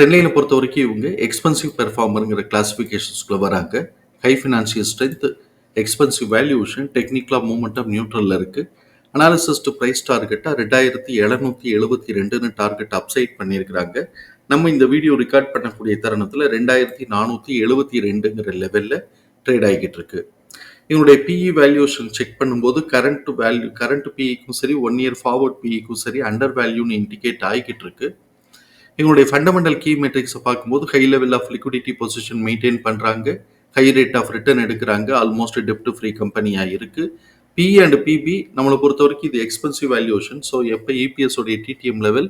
ட்ரெண்ட்லைனை பொறுத்த வரைக்கும் இவங்க எக்ஸ்பென்சிவ் பெர்ஃபார்மருங்கிற கிளாஸிஃபிகேஷன்ஸ்குள்ளே வராங்க. High financial strength expensive valuation டெக்னிக்கலாக மூமெண்டம் நியூட்ரலில் இருக்குது அனாலிசிஸ் டு ப்ரைஸ் டார்கெட்டாக ரெண்டாயிரத்தி எழுநூற்றி எழுபத்தி ரெண்டுன்னு டார்கெட் அப்சைட் பண்ணியிருக்கிறாங்க. நம்ம இந்த வீடியோ ரெக்கார்ட் பண்ணக்கூடிய தருணத்தில் ரெண்டாயிரத்தி நானூற்றி எழுபத்தி ரெண்டுங்கிற லெவலில் ட்ரேட் ஆகிக்கிட்டு இருக்கு இவனுடைய பிஇ வேல்யூஷன் செக் பண்ணும்போது கரண்ட் வேல்யூ கரண்ட் பிஇக்கும் சரி ஒன் இயர் ஃபார்வர்ட் பிஇக்கும் சரி அண்டர் வேல்யூன்னு இண்டிகேட் ஆகிக்கிட்டு இருக்குது எங்களுடைய ஃபண்டமெண்டல் கீ மெட்ரிக்ஸை பார்க்கும்போது high level of liquidity position maintain பண்ணுறாங்க ஹை ரேட் ஆஃப் ரிட்டர்ன் எடுக்கிறாங்க. ஆல்மோஸ்ட் டெப்ட் ஃப்ரீ கம்பெனியாக இருக்குது பி அண்ட் பிபி நம்மளை பொறுத்த வரைக்கும் இது எக்ஸ்பென்சிவ் வேல்யூஷன் ஸோ எப்போ இபிஎஸோடைய டிடிஎம் லெவல்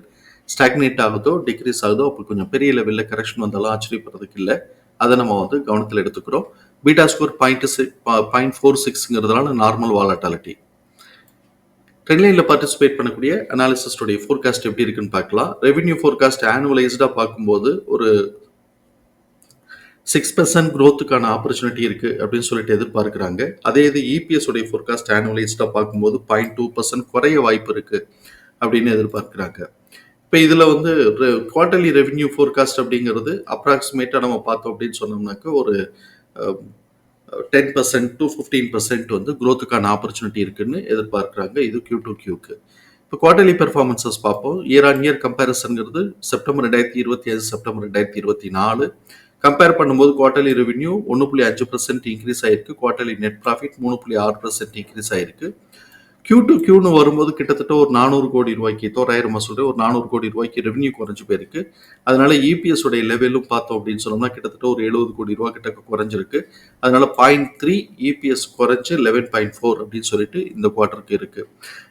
ஸ்டாக்னேட் ஆகுதோ டிக்ரீஸ் ஆகுதோ அப்போ கொஞ்சம் பெரிய லெவலில் கரெக்ஷன் வந்தாலும் ஆச்சரியப்படுறதுக்கு இல்லை. அதை நம்ம வந்து கவனத்தில் எடுத்துக்கிறோம். Beta score point six point four சிக்ஸுங்கிறதுனால normal volatility ட்ரெண்ட்லைனில் பார்ட்டிசிபேட் பண்ணக்கூடிய அனாலிசிஸ்டுடைய ஃபோர்காஸ்ட் எப்படி இருக்குன்னு பார்க்கலாம். ரெவென்யூ ஃபோர்காஸ்ட் ஆனுவலைஸ்டாக பார்க்கும்போது ஒரு சிக்ஸ் பர்சன்ட் க்ரோத்துக்கான ஆப்பர்ச்சுனிட்டி இருக்குது அப்படின்னு சொல்லிட்டு எதிர்பார்க்குறாங்க. அதே இது இபிஎஸ் உடைய ஃபோர்காஸ்ட் ஆனுவலைஸ்டாக பார்க்கும்போது பாயிண்ட் டூ பர்சன்ட் குறைய வாய்ப்பு இருக்குது அப்படின்னு எதிர்பார்க்குறாங்க. இப்போ இதில் வந்து குவார்டர்லி ரெவென்யூ ஃபோர்காஸ்ட் அப்படிங்கிறது அப்ராக்சிமேட்டாக நம்ம பார்த்தோம் அப்படின்னு சொன்னோம்னாக்க ஒரு ten percent to fifteen percent வந்து க்ரோத்துக்கான ஆப்பர்ச்சுனிட்டி இருக்குன்னு எதிர்பார்க்குறாங்க. இது கியூ டு கியூக்கு இப்போ குவார்டர்லி பெர்ஃபார்மன்சஸ் பார்ப்போம். இயர் ஆன் இயர் கம்பேரிசன்ங்கிறது செப்டம்பர் ரெண்டாயிரத்தி இருபத்தி அஞ்சு செப்டம்பர் ரெண்டாயிரத்தி இருபத்தி நாலு. கம்பேர் பண்ணும்போது குவார்டர்லி ரெவென்யூ ஒன்று புள்ளி அஞ்சு பர்சன்ட் இன்க்ரீஸ் ஆயிருக்கு. குவார்டர்லி நெட் ப்ராஃபிட் மூணு புள்ளி ஆறு பர்சன்ட் இன்க்ரீஸ் ஆயிருக்கு. கியூ டு கியூன்னு வரும்போது கிட்டத்தட்ட ஒரு நானூறு கோடி ரூபாய்க்கு தோராயிரம் சொல்கிறேன் ஒரு நானூறு கோடி ரூபாய்க்கு ரெவன்யூ குறைஞ்சு போயிருக்கு. அதனால இபிஎஸ் உடைய லெவலும் பார்த்தோம் அப்படின்னு சொன்னோம்னா கிட்டத்தட்ட ஒரு எழுபது கோடி ரூபா கிட்ட குறைஞ்சிருக்கு. அதனால பாயிண்ட் த்ரீ இபிஎஸ் குறைஞ்சு லெவன் பாயிண்ட் ஃபோர் அப்படின்னு சொல்லிட்டு இந்த குவார்ட்டருக்கு இருக்கு.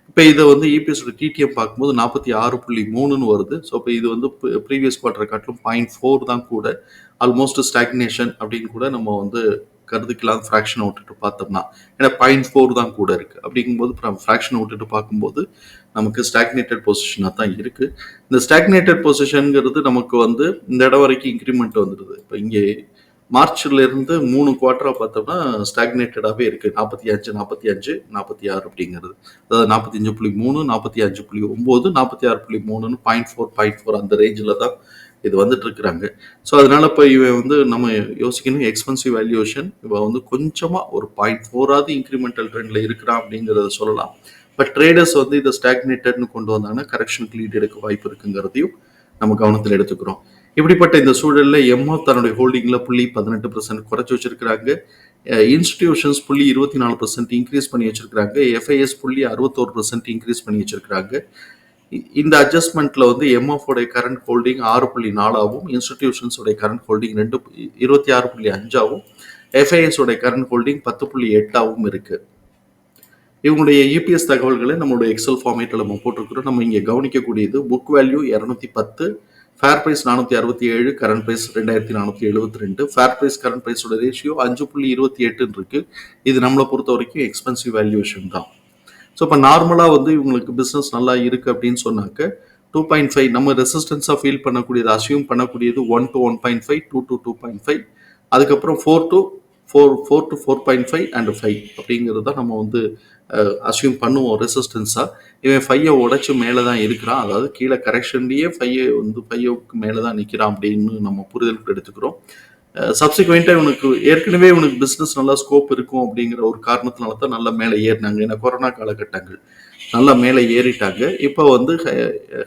இப்போ இதை வந்து இபிஎஸோட டிடிஎம் பார்க்கும்போது நாற்பத்தி ஆறு புள்ளி மூணுன்னு வருது. ஸோ இப்போ இது வந்து ப்ரீவியஸ் குவார்ட்டர் காட்டிலும் பாயிண்ட் ஃபோர் தான் கூட ஆல்மோஸ்ட் ஸ்டாக்னேஷன் அப்படின்னு கூட நம்ம வந்து கருதுக்கலாம் ஃப்ராக்ஷனை விட்டுட்டு பார்த்தோம்னா ஏன்னா பாயிண்ட் ஃபோர் தான் கூட இருக்குது அப்படிங்கும்போது ஃப்ராக்ஷனை விட்டுட்டு பார்க்கும்போது நமக்கு ஸ்டாக்னேட்டட் பொசிஷனாக தான் இருக்குது இந்த ஸ்டாக்னேட்டட் பொசிஷனுங்கிறது நமக்கு வந்து இந்த இடம் வரைக்கும் இன்க்ரிமெண்ட் வந்துடுது. இப்போ இங்கே மார்ச்ல இருந்து மூணு குவார்ட்டராக பார்த்தோம்னா ஸ்டாக்னேட்டடாகவே இருக்குது நாற்பத்தி அஞ்சு நாற்பத்தி அஞ்சு நாற்பத்தி ஆறு அப்படிங்கிறது. அதாவது நாற்பத்தி அஞ்சு புள்ளி மூணு நாற்பத்தி அஞ்சு புள்ளி ஒம்பது நாற்பத்தி ஆறு புள்ளி மூணுன்னு பாயிண்ட் ஃபோர் பாயிண்ட் ஃபோர் அந்த ரேஞ்சில் தான் இது வந்துட்டு இருக்கிறாங்க ஸோ அதனால இப்போ இவன் வந்து நம்ம யோசிக்கணும் எக்ஸ்பென்சிவ் வேல்யூஷன் இவன் வந்து கொஞ்சமாக ஒரு பாயிண்ட் ஃபோராவது இன்க்ரிமெண்டல் ட்ரெண்டில் இருக்கிறான் அப்படிங்கிறத சொல்லலாம். பட் ட்ரேடர்ஸ் வந்து இதை ஸ்டாக்னேட்டட்னு கொண்டு வந்தாங்கன்னா கரெக்ஷனுக்கு லீட் எடுக்க வாய்ப்பு இருக்குங்கிறதையும் நம்ம கவனத்தில் எடுத்துக்கிறோம். இப்படிப்பட்ட இந்த சூழலில் எம்ஓ தன்னுடைய ஹோல்டிங்கில் புள்ளி பதினெட்டு பர்சன்ட் குறைச்சி வச்சிருக்கிறாங்க. இன்ஸ்டிடியூஷன்ஸ் புள்ளி இருபத்தி நாலு பர்சன்ட் இன்க்ரீஸ் பண்ணி வச்சிருக்கிறாங்க. எஃப்ஐஎஸ் புள்ளி அறுபத்தோரு பர்சன்ட் இன்க்ரீஸ் பண்ணி வச்சிருக்கிறாங்க. இந்த அட்ஜஸ்ட்மெண்ட்ல வந்து எம்எஃப் கரண்ட் ஹோல்டிங் ஆறு புள்ளி நாலாவும் இன்ஸ்டிடியூஷன்ஸ் உடைய கரண்ட் ஹோல்டிங் ரெண்டு இருபத்தி ஆறு புள்ளி அஞ்சாவும் எஃப்ஐஎஸ் உடைய கரண்ட் ஹோல்டிங் பத்து புள்ளி எட்டாகவும் இருக்கு. இவங்களுடைய யூபிஎஸ் தகவல்களை நம்மளுடைய எக்ஸல் ஃபார்மேட்டில் நம்ம போட்டிருக்கிறோம். நம்ம இங்கே கவனிக்கக்கூடியது புக் வேல்யூ இரநூத்தி பத்து ஃபேர் ப்ரைஸ் நானூற்றி அறுபத்தி ஏழு கரண்ட் ப்ரைஸ் ரெண்டாயிரத்தி நானூற்றி எழுபத்தி ரெண்டு ஃபேர் ப்ரைஸ் கரண்ட் ப்ரைஸோட ரேஷியோ அஞ்சு புள்ளி இருபத்தி எட்டுன்னு இருக்கு. இது நம்மளை பொறுத்த வரைக்கும் எக்ஸ்பென்சிவ் வேல்யூவேஷன் தான். ஸோ இப்போ நார்மலாக வந்து இவங்களுக்கு பிஸ்னஸ் நல்லா இருக்குது அப்படின்னு சொன்னாக்க டூ பாயிண்ட் ஃபைவ் நம்ம ரெசிஸ்டன்ஸாக ஃபீல் பண்ணக்கூடியது அசியூம் பண்ணக்கூடியது one to one point five two to two point five அதுக்கப்புறம் four to four four to four point five and five அப்படிங்கிறது தான் நம்ம வந்து அசியூம் பண்ணுவோம் ரெசிஸ்டன்ஸாக இவன் ஃபையை உடச்சி மேலே தான் இருக்கிறான். அதாவது கீழே கரெக்ஷன்லேயே ஃபையை வந்து ஃபைவுக்கு மேலே தான் நிற்கிறான் அப்படின்னு நம்ம புரிதலுக்கு எடுத்துக்கிறோம். சப்சிக்வெண்ட்டாக இவனுக்கு ஏற்கனவே இவனுக்கு பிஸ்னஸ் நல்லா ஸ்கோப் இருக்கும் அப்படிங்கிற ஒரு காரணத்தினால தான் நல்லா மேலே ஏறினாங்க. ஏன்னா கொரோனா காலகட்டங்கள் நல்லா மேலே ஏறிட்டாங்க. இப்போ வந்து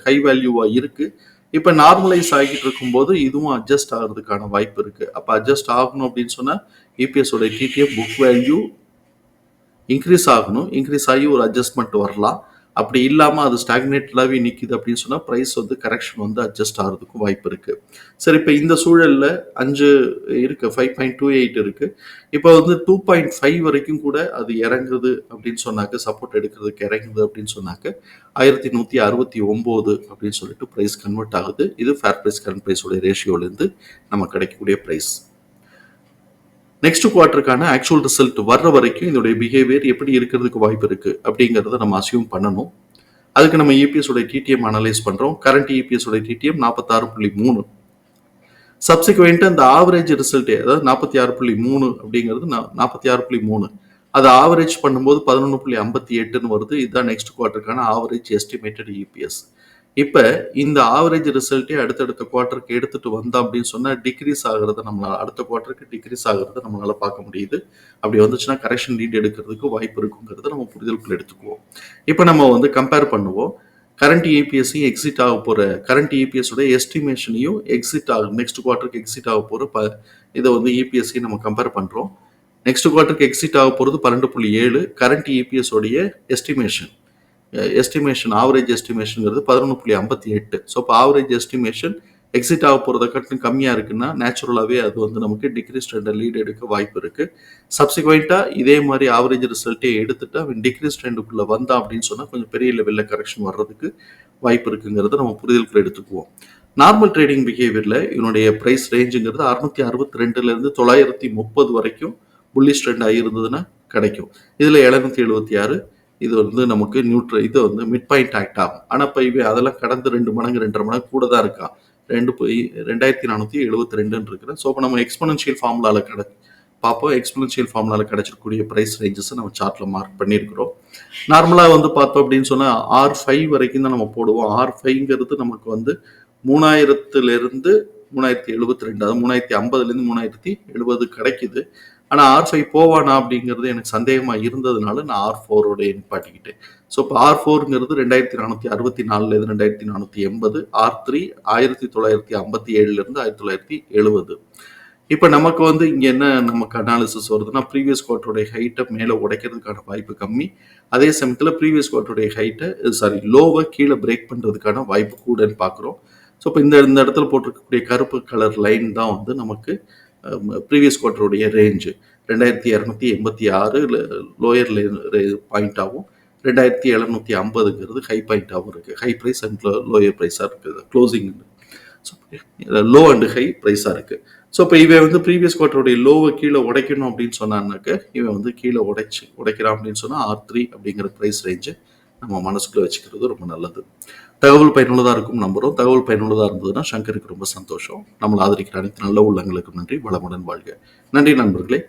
ஹை வேல்யூவாக இருக்குது இப்போ நார்மலைஸ் ஆகிட்டு இருக்கும்போது இதுவும் அட்ஜஸ்ட் ஆகிறதுக்கான வாய்ப்பு இருக்குது அப்போ அட்ஜஸ்ட் ஆகணும் அப்படின்னு சொன்னால் இபிஎஸோட டிடிஎஃப் புக் வேல்யூ இன்க்ரீஸ் ஆகணும். இன்க்ரீஸ் ஆகி ஒரு அட்ஜஸ்ட்மெண்ட் வரலாம். அப்படி இல்லாமல் அது ஸ்டாக்னேட்டடாகவே நிற்கிது அப்படின்னு சொன்னால் ப்ரைஸ் வந்து கரெக்ஷன் வந்து அட்ஜஸ்ட் ஆகிறதுக்கும் வாய்ப்பு இருக்குது சரி இப்போ இந்த சூழலில் அஞ்சு இருக்குது ஃபைவ் பாயிண்ட் டூ எயிட் இருக்குது இப்போ வந்து டூ பாயிண்ட் ஃபைவ் வரைக்கும் கூட அது இறங்குது அப்படின்னு சொன்னாக்க சப்போர்ட் எடுக்கிறதுக்கு இறங்குது அப்படின்னு சொன்னாக்க ஆயிரத்தி நூற்றி அறுபத்தி ஒம்போது அப்படின்னு சொல்லிட்டு ப்ரைஸ் கன்வெர்ட் ஆகுது. இது ஃபேர் ப்ரைஸ் கரண்ட் ப்ரைஸோட ரேஷியோலேருந்து நம்ம கிடைக்கக்கூடிய ப்ரைஸ் நெக்ஸ்ட் குவார்டருக்கான ஆக்சுவல் ரிசல்ட் வர்ற வரைக்கும் இதோடைய பிஹேவியர் எப்படி இருக்கிறதுக்கு வாய்ப்பு இருக்கு அப்படிங்கிறத நம்ம அசியூம் பண்ணணும். அதுக்கு நம்ம இபிஎஸ் உடைய டிடிஎம் அனலைஸ் பண்றோம். கரண்ட் இபிஎஸ் உடைய டிடிஎம் நாற்பத்தாறு புள்ளி மூணு. சப்சிக்வெண்ட் அந்த ஆவரேஜ் ரிசல்ட் அதாவது நாற்பத்தி ஆறு புள்ளி மூணு அப்படிங்கிறது நாற்பத்தி ஆறு புள்ளி மூணு. அதை ஆவரேஜ் பண்ணும்போது பதினொன்று புள்ளி ஐம்பத்தி எட்டுன்னு வருது. இதுதான் நெக்ஸ்ட் குவார்ட்டருக்கான ஆவரேஜ் எஸ்டிமேட்டட் இபிஎஸ் இப்போ இந்த ஆவரேஜ் ரிசல்ட்டே அடுத்தடுத்த குவார்ட்டருக்கு எடுத்துட்டு வந்தோம் அப்படின்னு சொன்னால் டிக்ரீஸ் ஆகிறத நம்மளால் அடுத்த குவார்ட்டருக்கு டிக்ரீஸ் ஆகிறத நம்மளால் பார்க்க முடியுது. அப்படி வந்துச்சுன்னா கரெக்ஷன் லீட் எடுக்கிறதுக்கு வாய்ப்பு இருக்குங்கிறத நம்ம புரிதலுக்குள்ள எடுத்துக்குவோம். இப்போ நம்ம வந்து கம்பேர் பண்ணுவோம். கரண்ட் இபிஎஸ்ஸையும் எக்ஸிட் ஆக போகிற கரண்ட் இபிஎஸோட எஸ்டிமேஷனையும் எக்ஸிட் ஆகும் நெக்ஸ்ட் குவார்ட்டருக்கு எக்ஸிட் ஆக போகிற ப இதை வந்து இபிஎஸ்ஸையும் நம்ம கம்பேர் பண்ணுறோம் நெக்ஸ்ட் குவார்ட்டருக்கு எக்ஸிட் ஆக போகிறது பன்னெண்டு புள்ளி ஏழு கரண்ட் இபிஎஸோடைய எஸ்டிமேஷன் எஸ்டிமேஷன் ஆவரேஜ் எஸ்டிமேஷனுங்கிறது பதினொன்று புள்ளி ஐம்பத்தி எட்டு. ஸோ இப்போ ஆவரேஜ் எஸ்டிமேஷன் எக்ஸிட் ஆக போகிறத கட்டணம் கம்மியாக இருக்குன்னா நேச்சுரலாகவே அது வந்து நமக்கு டிக்ரீஸ் ட்ரெண்டை லீட் எடுக்க வாய்ப்பு இருக்குது சப்சிக்வெண்ட்டாக இதே மாதிரி ஆவரேஜ் ரிசல்ட்டே எடுத்துட்டு அவன் டிக்ரீஸ் ட்ரெண்டுக்குள்ளே வந்தான் அப்படின்னு சொன்னால் கொஞ்சம் பெரிய லெவலில் கரெக்ஷன் வர்றதுக்கு வாய்ப்பு இருக்குங்கிறத நம்ம புரிதலுக்குள்ள எடுத்துக்குவோம். நார்மல் ட்ரேடிங் பிஹேவியரில் இவனுடைய ப்ரைஸ் ரேஞ்சுங்கிறது அறுநூத்தி அறுபத்தி ரெண்டுலேருந்து தொள்ளாயிரத்தி முப்பது வரைக்கும் புள்ளி ட்ரெண்ட் ஆகியிருந்ததுன்னா கிடைக்கும். இதில் எழுநூத்தி எழுபத்தி ஆறு இது வந்து நமக்கு நியூட்ரல் இது வந்து மிட் பாயிண்ட் ஆக்ட் ஆகும். ஆனால் இப்போ இவை அதெல்லாம் கடந்து ரெண்டு மடங்கு ரெண்டரை மடங்கு கூட தான் இருக்கா? ரெண்டு போய் ரெண்டாயிரத்தி நானூற்றி எழுபத்தி ரெண்டுன்னு இருக்கிறேன். ஸோ இப்போ நம்ம எக்ஸ்பனன்ஷியல் ஃபார்முலாவில் கிட பார்ப்போம். எக்ஸ்பனன்ஷியல் ஃபார்முலாவில் கிடைச்சிருக்கக்கூடிய ப்ரைஸ் ரேஞ்சஸை நம்ம சார்ட்டில் மார்க் பண்ணியிருக்கிறோம். நார்மலாக வந்து பார்த்தோம் அப்படின்னு சொன்னால் ஆர் ஃபைவ் வரைக்கும் தான் நம்ம போடுவோம். ஆர் ஃபைவ்ங்கிறது நமக்கு வந்து மூணாயிரத்துலேருந்து மூணாயிரத்தி எழுபத்தி ரெண்டு அதாவது மூணாயிரத்தி ஐம்பதுலேருந்து மூணாயிரத்தி எழுபது கிடைக்குது. ஆனால் ஆர் ஃபைவ் போவானா அப்படிங்கிறது எனக்கு சந்தேகமாக இருந்ததுனால நான் ஆர் ஃபோரோட நிப்பாட்டிக்கிட்டேன். ஸோ இப்போ ஆர் ஃபோருங்கிறது ரெண்டாயிரத்தி நானூற்றி அறுபத்தி நாலுலேருந்து ரெண்டாயிரத்தி நானூற்றி எண்பது ஆர் த்ரீ ஆயிரத்தி தொள்ளாயிரத்தி ஐம்பத்தி ஏழுலேருந்து ஆயிரத்தி தொள்ளாயிரத்தி எழுபது இப்போ நமக்கு வந்து இங்கே என்ன நமக்கு அனாலிசிஸ் வருதுன்னா ப்ரீவியஸ் குவார்ட்டருடைய ஹைட்டை மேலே உடைக்கிறதுக்கான வாய்ப்பு கம்மி. அதே சமயத்தில் ப்ரீவியஸ் குவார்ட்டருடைய ஹைட்டை சாரி லோவை கீழே பிரேக் பண்ணுறதுக்கான வாய்ப்பு கூடன்னு பார்க்குறோம். ஸோ இப்போ இந்த இந்த இடத்துல போட்டிருக்கக்கூடிய கருப்பு கலர் லைன் தான் வந்து நமக்கு ப்ரீவியஸ் குவார்ட்டருடைய ரேஞ்சு ரெண்டாயிரத்தி இரநூத்தி எண்பத்தி ஆறு லோயர் பாயிண்ட்டாகவும் ரெண்டாயிரத்தி எழுநூற்றி ஐம்பதுங்கிறது ஹை பாயிண்ட்டாகவும் இருக்குது ஹை ப்ரைஸ் அண்ட் லோயர் ப்ரைஸாக இருக்குது closing so low. And high ப்ரைஸாக இருக்குது ஸோ இப்போ இவன் வந்து ப்ரீவியஸ் குவார்ட்டருடைய லோவை கீழே உடைக்கணும் அப்படின்னு சொன்னான்னாக்க இவன் வந்து கீழே உடைச்சு உடைக்கிறான் அப்படின்னு சொன்னால் ஆர் த்ரீ அப்படிங்கிற ப்ரைஸ் ரேஞ்சு நம்ம மனசுக்குள்ளே வச்சுக்கிறது ரொம்ப நல்லது. தகவல் பயனுள்ளதாக இருக்கும் நம்புகிறோம் தகவல் பயனுள்ளதாக இருந்ததுன்னா சங்கருக்கு ரொம்ப சந்தோஷம். நம்மளை ஆதரிக்கிற அனைத்து நல்ல உள்ளங்களுக்கும் நன்றி. வளமுடன் வாழ்க. நன்றி நண்பர்களே.